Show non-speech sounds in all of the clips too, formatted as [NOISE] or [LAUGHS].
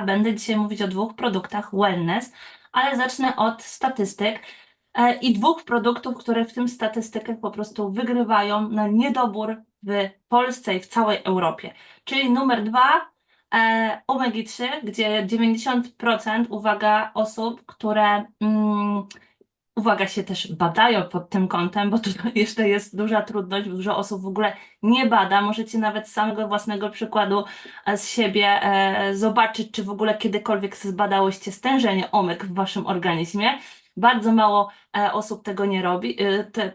będę dzisiaj mówić o dwóch produktach wellness, ale zacznę od statystyk e, i dwóch produktów, które w tym statystykach po prostu wygrywają na niedobór w Polsce i w całej Europie. Czyli numer dwa, e, omega-3, gdzie 90% uwaga osób, które mm, uwaga się też badają pod tym kątem, bo tutaj [LAUGHS] jeszcze jest duża trudność, dużo osób w ogóle nie bada. Możecie nawet z samego własnego przykładu e, z siebie e, zobaczyć, czy w ogóle kiedykolwiek zbadałyście stężenie omeg w waszym organizmie. Bardzo mało e, osób tego nie robi,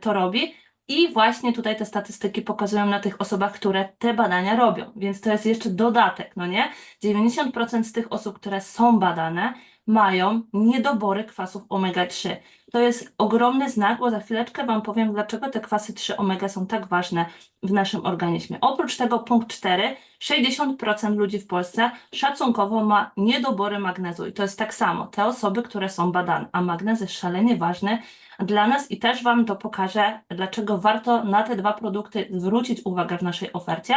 to robi. I właśnie tutaj te statystyki pokazują na tych osobach, które te badania robią. Więc to jest jeszcze dodatek, no nie? 90% z tych osób, które są badane, mają niedobory kwasów omega-3. To jest ogromny znak, bo za chwileczkę Wam powiem, dlaczego te kwasy 3 omega są tak ważne w naszym organizmie. Oprócz tego punkt 4, 60% ludzi w Polsce szacunkowo ma niedobory magnezu i to jest tak samo, te osoby, które są badane, a magnez jest szalenie ważny dla nas i też Wam to pokażę, dlaczego warto na te dwa produkty zwrócić uwagę w naszej ofercie.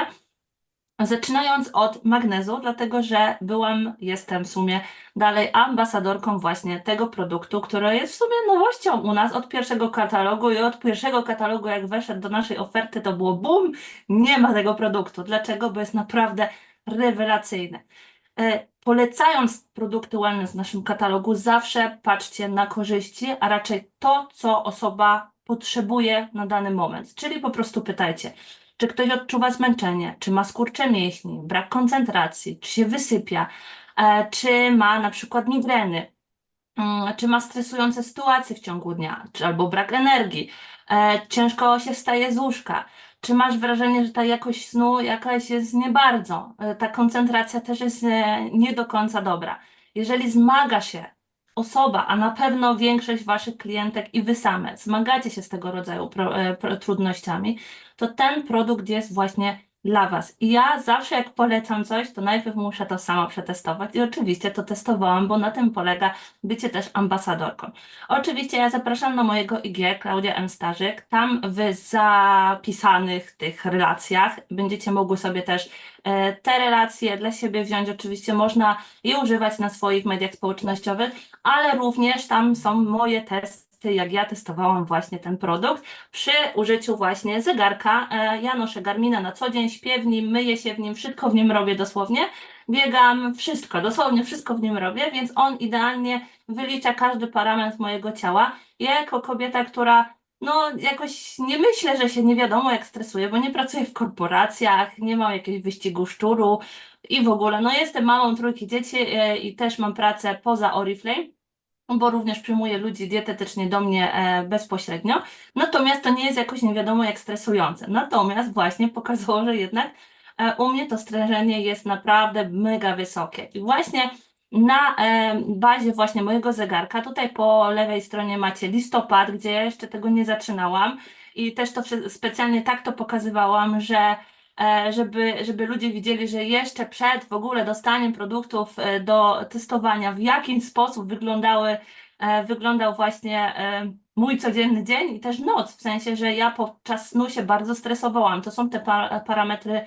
Zaczynając od magnezu, dlatego że byłam, jestem w sumie dalej ambasadorką właśnie tego produktu, który jest w sumie nowością u nas od pierwszego katalogu i od pierwszego katalogu jak weszedł do naszej oferty to było bum, nie ma tego produktu. Dlaczego? Bo jest naprawdę rewelacyjny. E, Polecając produkty wellness w naszym katalogu, zawsze patrzcie na korzyści, a raczej to, co osoba potrzebuje na dany moment. Czyli po prostu pytajcie, czy ktoś odczuwa zmęczenie, czy ma skurcze mięśni, brak koncentracji, czy się wysypia, e, czy ma na przykład migreny, mm, czy ma stresujące sytuacje w ciągu dnia, czy albo brak energii, e, ciężko się wstaje z łóżka. Czy masz wrażenie, że ta jakość snu jakaś jest nie bardzo? E, Ta koncentracja też jest nie do końca dobra. Jeżeli zmaga się osoba, a na pewno większość waszych klientek i wy same zmagacie się z tego rodzaju pro, e, pro, trudnościami, to ten produkt jest właśnie dla was. I ja zawsze jak polecam coś, to najpierw muszę to sama przetestować i oczywiście to testowałam, bo na tym polega bycie też ambasadorką. Oczywiście ja zapraszam na mojego IG, Klaudia M. Starzyk. Tam w zapisanych tych relacjach będziecie mogły sobie też e, te relacje dla siebie wziąć. Oczywiście można je używać na swoich mediach społecznościowych, ale również tam są moje testy, jak ja testowałam właśnie ten produkt przy użyciu właśnie zegarka. E, Ja noszę Garmina na co dzień, śpię w nim, myję się w nim, wszystko w nim robię dosłownie. Biegam, wszystko, dosłownie wszystko w nim robię, więc on idealnie wylicza każdy parametr mojego ciała. Ja jako kobieta, która no jakoś nie myślę, że się nie wiadomo jak stresuję, bo nie pracuję w korporacjach, nie mam jakiegoś wyścigu szczuru i w ogóle, no jestem mamą trójki dzieci e, i też mam pracę poza Oriflame, bo również przyjmuję ludzi dietetycznie do mnie e, bezpośrednio, natomiast to nie jest jakoś nie wiadomo jak stresujące. Natomiast właśnie pokazało, że jednak e, u mnie to stężenie jest naprawdę mega wysokie. I właśnie na e, bazie właśnie mojego zegarka, tutaj po lewej stronie macie listopad, gdzie ja jeszcze tego nie zaczynałam. I też to specjalnie tak to pokazywałam, że żeby, żeby ludzie widzieli, że jeszcze przed w ogóle dostaniem produktów e, do testowania, w jaki sposób wyglądały, e, wyglądał właśnie e, mój codzienny dzień i też noc, w sensie, że ja podczas snu się bardzo stresowałam. To są te pa parametry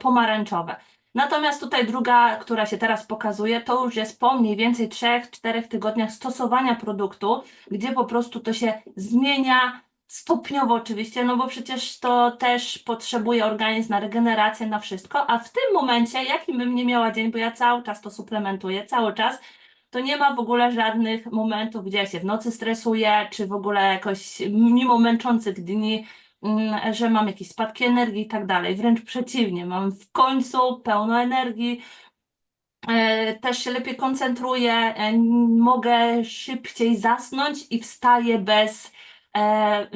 pomarańczowe. Natomiast tutaj druga, która się teraz pokazuje, to już jest po mniej więcej 3-4 tygodniach stosowania produktu, gdzie po prostu to się zmienia stopniowo oczywiście, no bo przecież to też potrzebuje organizm na regenerację, na wszystko, a w tym momencie, jakim bym nie miała dzień, bo ja cały czas to suplementuję, cały czas, to nie ma w ogóle żadnych momentów, gdzie ja się w nocy stresuję, czy w ogóle jakoś mimo męczących dni, mm, że mam jakieś spadki energii i tak dalej. Wręcz przeciwnie, mam w końcu pełno energii, e, też się lepiej koncentruję, e, mogę szybciej zasnąć i wstaję bez e,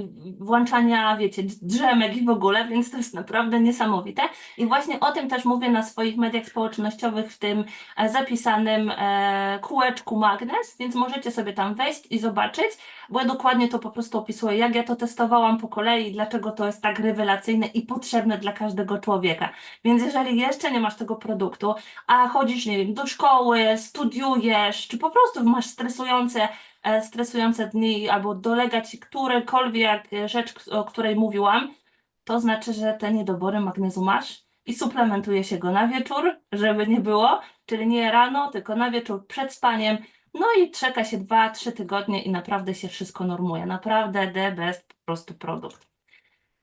włączania, wiecie, drzemek i w ogóle, więc to jest naprawdę niesamowite. I właśnie o tym też mówię na swoich mediach społecznościowych, w tym e, zapisanym e, kółeczku magnes, więc możecie sobie tam wejść i zobaczyć, bo ja dokładnie to po prostu opisuję, jak ja to testowałam po kolei, dlaczego to jest tak rewelacyjne i potrzebne dla każdego człowieka. Więc jeżeli jeszcze nie masz tego produktu, a chodzisz, nie wiem, do szkoły, studiujesz, czy po prostu masz stresujące, stresujące dni, albo dolega ci którekolwiek rzecz, o której mówiłam, to znaczy, że te niedobory magnezu masz i suplementuje się go na wieczór, żeby nie było, czyli nie rano, tylko na wieczór przed spaniem. No i czeka się 2-3 tygodnie i naprawdę się wszystko normuje. Naprawdę the best po prostu produkt.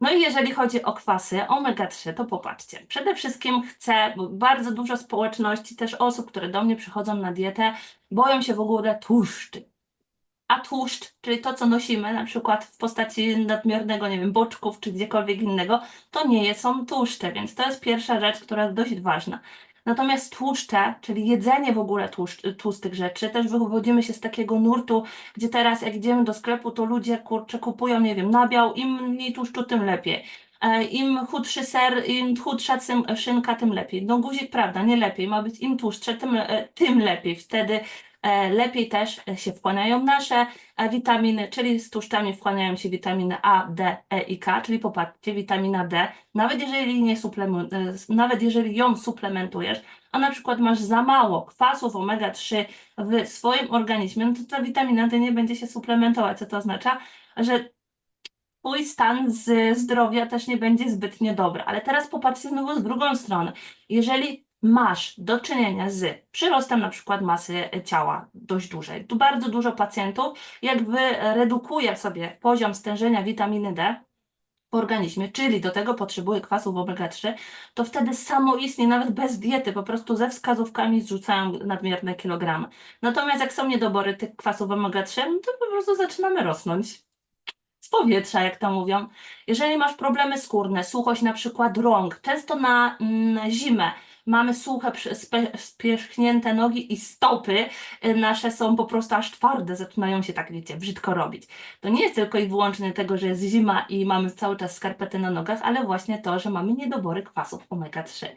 No i jeżeli chodzi o kwasy omega-3, to popatrzcie. Przede wszystkim chcę, bo bardzo dużo społeczności, też osób, które do mnie przychodzą na dietę, boją się w ogóle tłuszczy. A tłuszcz, czyli to, co nosimy, na przykład w postaci nadmiernego, nie wiem, boczków czy gdziekolwiek innego, to nie są tłuszcze, więc to jest pierwsza rzecz, która jest dość ważna. Natomiast tłuszcze, czyli jedzenie w ogóle tłuszcz, tłustych rzeczy, też wywodzimy się z takiego nurtu, gdzie teraz jak idziemy do sklepu, to ludzie kurczę kupują, nie wiem, nabiał, im mniej tłuszczu, tym lepiej. E, Im chudszy ser, im chudsza szynka, tym lepiej. No guzik, prawda, nie lepiej, ma być im tłuszcze, tym, e, tym lepiej. Wtedy lepiej też się wchłaniają nasze e, witaminy, czyli z tłuszczami wchłaniają się witaminy A, D, E i K, czyli popatrzcie, witamina D, nawet jeżeli, nie e, nawet jeżeli ją suplementujesz, a na przykład masz za mało kwasów omega-3 w swoim organizmie, no to ta witamina D nie będzie się suplementować. Co to oznacza? Że twój stan z zdrowia też nie będzie zbytnio dobry. Ale teraz popatrzcie znowu z drugą stronę. Jeżeli masz do czynienia z przyrostem na przykład masy ciała dość dużej, tu bardzo dużo pacjentów jakby redukuje sobie poziom stężenia witaminy D w organizmie, czyli do tego potrzebuje kwasów omega-3, to wtedy samoistnie, nawet bez diety, po prostu ze wskazówkami zrzucają nadmierne kilogramy. Natomiast jak są niedobory tych kwasów omega-3, no to po prostu zaczynamy rosnąć z powietrza, jak to mówią. Jeżeli masz problemy skórne, suchość na przykład rąk, często na mm, zimę mamy suche, spierzchnięte nogi i stopy y, nasze są po prostu aż twarde, zaczynają się tak, wiecie, brzydko robić. To nie jest tylko i wyłącznie tego, że jest zima i mamy cały czas skarpety na nogach, ale właśnie to, że mamy niedobory kwasów omega-3.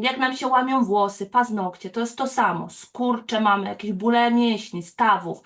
Jak nam się łamią włosy, paznokcie, to jest to samo. Skurcze mamy, jakieś bóle mięśni, stawów,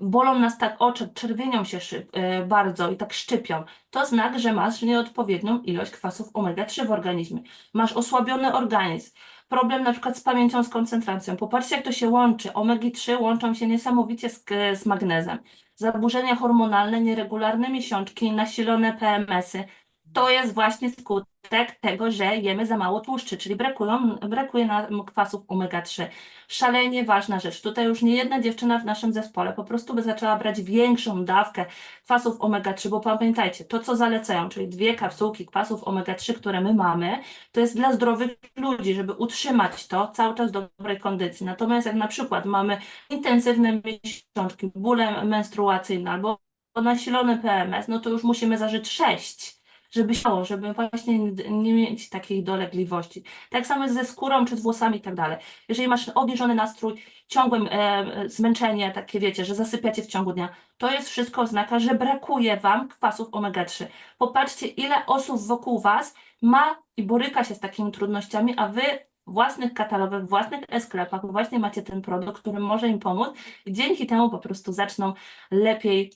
bolą nas tak oczy, czerwienią się szyb, e, bardzo i tak szczypią. To znak, że masz nieodpowiednią ilość kwasów omega-3 w organizmie. Masz osłabiony organizm. Problem na przykład z pamięcią, z koncentracją. Popatrzcie, jak to się łączy. Omegi-3 łączą się niesamowicie z, z magnezem. Zaburzenia hormonalne, nieregularne miesiączki, nasilone PMS-y. To jest właśnie skutek tego, że jemy za mało tłuszczy, czyli brakują, brakuje nam kwasów omega-3. Szalenie ważna rzecz. Tutaj już nie jedna dziewczyna w naszym zespole po prostu by zaczęła brać większą dawkę kwasów omega-3, bo pamiętajcie, to co zalecają, czyli dwie kapsułki kwasów omega-3, które my mamy, to jest dla zdrowych ludzi, żeby utrzymać to cały czas w dobrej kondycji. Natomiast jak na przykład mamy intensywne miesiączki, bóle menstruacyjne albo nasilony PMS, no to już musimy zażyć 6 żeby siało, żeby właśnie nie- mieć takich dolegliwości. Tak samo ze skórą czy z włosami i tak dalej. Jeżeli masz obniżony nastrój, ciągłe e, zmęczenie, takie wiecie, że zasypiacie w ciągu dnia, to jest wszystko oznaka, że brakuje Wam kwasów omega-3. Popatrzcie, ile osób wokół Was ma i boryka się z takimi trudnościami, a Wy własnych katalogach, własnych e-sklepach właśnie macie ten produkt, który może im pomóc i dzięki temu po prostu zaczną lepiej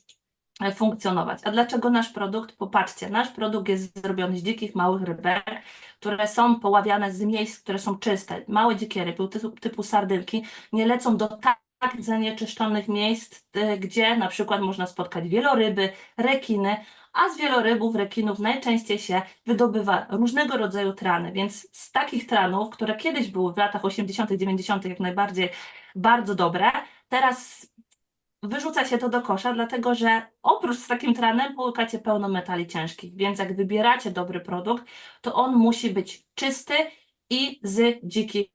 funkcjonować. A dlaczego nasz produkt? Popatrzcie, nasz produkt jest zrobiony z dzikich, małych rybek, które są poławiane z miejsc, które są czyste. Małe dzikie ryby typu, sardynki nie lecą do tak zanieczyszczonych miejsc, y, gdzie na przykład można spotkać wieloryby, rekiny, a z wielorybów, rekinów najczęściej się wydobywa różnego rodzaju trany, więc z takich tranów, które kiedyś były w latach 80., 90., jak najbardziej bardzo dobre, teraz wyrzuca się to do kosza, dlatego że oprócz z takim tranem połykacie pełno metali ciężkich, więc jak wybieracie dobry produkt, to on musi być czysty i z dzikich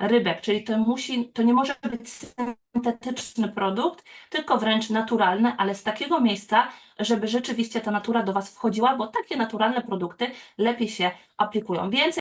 rybek, czyli to musi, to nie może być syntetyczny produkt, tylko wręcz naturalny, ale z takiego miejsca, żeby rzeczywiście ta natura do Was wchodziła, bo takie naturalne produkty lepiej się aplikują. Więcej